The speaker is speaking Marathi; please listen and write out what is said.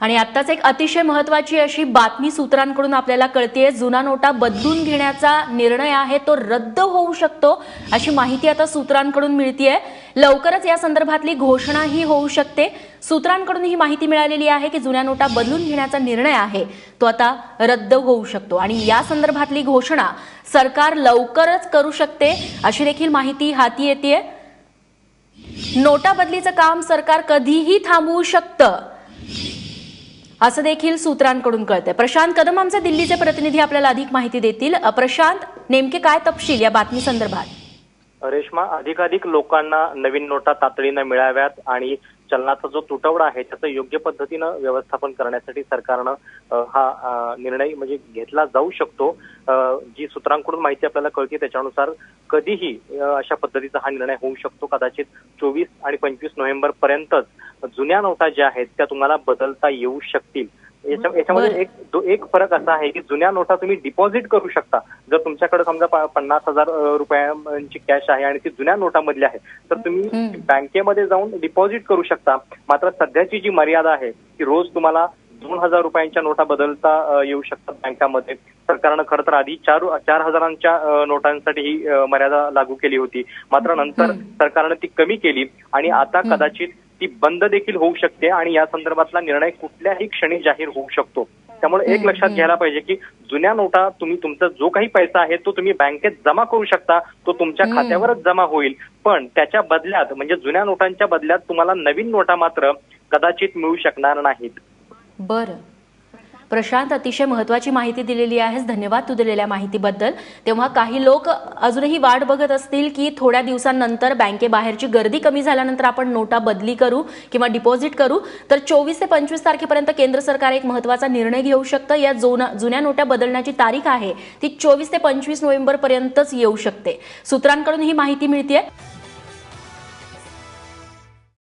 आणि आत्ताच एक अतिशय महत्वाची अशी बातमी सूत्रांकडून आपल्याला कळतीये. जुना नोटा बदलून घेण्याचा निर्णय आहे तो रद्द होऊ शकतो अशी माहिती आता सूत्रांकडून मिळतीये. लवकरच या संदर्भातली घोषणाही होऊ शकते. सूत्रांकडून ही माहिती मिळालेली आहे की जुन्या नोटा बदलून घेण्याचा निर्णय आहे तो आता रद्द होऊ शकतो. आणि या संदर्भातली घोषणा सरकार लवकरच करू शकते अशी देखील माहिती हाती येते नोटा बदलीचं काम सरकार कधीही थांबवू शकतं. असं देखील सूत्रांकडून कळतंय. प्रशांत कदम आमचे दिल्लीचे प्रतिनिधी आपल्याला अधिक माहिती देतील. प्रशांत नेमके काय तपशील या बातमी संदर्भात? रेश्मा अधिकाधिक लोकांना नवीन नोटा तातडीनं मिळाव्यात आणि चलनाचा जो तुटवडा आहे त्याचं योग्य पद्धतीनं व्यवस्थापन करण्यासाठी सरकारनं हा निर्णय म्हणजे घेतला जाऊ शकतो. जी सूत्रांकडून माहिती आपल्याला कळते त्याच्यानुसार कधीही अशा पद्धतीचा हा निर्णय होऊ शकतो. कदाचित चोवीस आणि पंचवीस नोव्हेंबर पर्यंतच जुन्या नोटा ज्या आहेत त्या तुम्हाला बदलता येऊ शकतील याच्या- याच्यामध्ये. एक दो- एक फरक असा आहे की जुन्या नोटा तुम्ही डिपॉझिट करू शकता जर तुमच्याकडे समजा पन्नास हजार रुपयांची कॅश आहे आणि ती जुन्या नोटामधली आहे तर तुम्ही. बँकेमध्ये जाऊन डिपॉझिट करू शकता मात्र सध्याची जी मर्यादा आहे ती रोज तुम्हाला दोन हजार रुपयांच्या नोटा बदलता येऊ शकतात बँकामध्ये सरकारनं खरं तर आधी चार चार हजारांच्या नोटांसाठी ही मर्यादा लागू केली होती मात्र नंतर. सरकारनं ती कमी केली आणि आता. कदाचित ती बंद देखील होऊ शकते आणि या संदर्भातला निर्णय कुठल्याही क्षणी जाहीर होऊ शकतो त्यामुळे एक लक्षात. घ्यायला पाहिजे की जुन्या नोटा तुम्ही तुमचा जो काही पैसा आहे तो तुम्ही बँकेत जमा करू शकता तो तुमच्या. खात्यावरच जमा होईल पण त्याच्या बदल्यात म्हणजे जुन्या नोटांच्या बदल्यात तुम्हाला नवीन नोटा मात्र कदाचित मिळू शकणार नाहीत बरं प्रशांत अतिशय महत्वाची माहिती दिलेली आहेस. धन्यवाद तू दिलेल्या माहितीबद्दल. तेव्हा काही लोक अजूनही वाट बघत असतील की थोड्या दिवसांनंतर बँकेबाहेरची गर्दी कमी झाल्यानंतर आपण नोटा बदली करू किंवा डिपॉझिट करू. तर चोवीस ते पंचवीस तारखेपर्यंत केंद्र सरकार एक महत्त्वाचा निर्णय घेऊ शकतं. या जोना जुन्या नोटा बदलण्याची तारीख आहे. ती चोवीस ते पंचवीस नोव्हेंबर पर्यंतच येऊ शकते. सूत्रांकडून ही माहिती मिळते